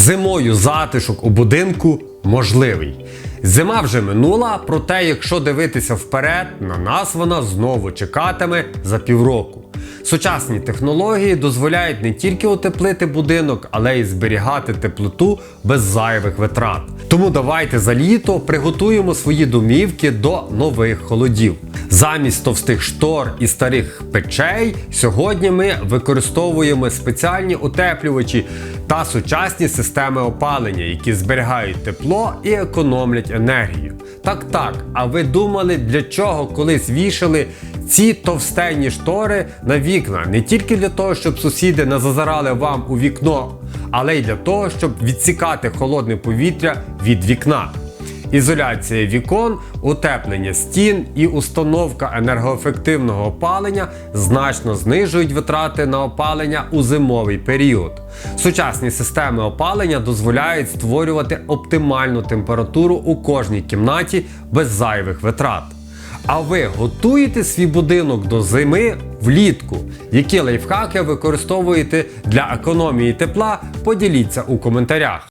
Зимою затишок у будинку можливий. Зима вже минула, проте, якщо дивитися вперед, на нас вона знову чекатиме за півроку. Сучасні технології дозволяють не тільки утеплити будинок, але й зберігати теплоту без зайвих витрат. Тому давайте за літо приготуємо свої домівки до нових холодів. Замість товстих штор і старих печей сьогодні ми використовуємо спеціальні утеплювачі та сучасні системи опалення, які зберігають тепло і економлять енергію. Так так, а ви думали, для чого колись вішали ці товстенні штори на вікна? Не тільки для того, щоб сусіди не зазирали вам у вікно, але й для того, щоб відсікати холодне повітря від вікна. Ізоляція вікон, утеплення стін і установка енергоефективного опалення значно знижують витрати на опалення у зимовий період. Сучасні системи опалення дозволяють створювати оптимальну температуру у кожній кімнаті без зайвих витрат. А ви готуєте свій будинок до зими влітку? Які лайфхаки використовуєте для економії тепла? Поділіться у коментарях.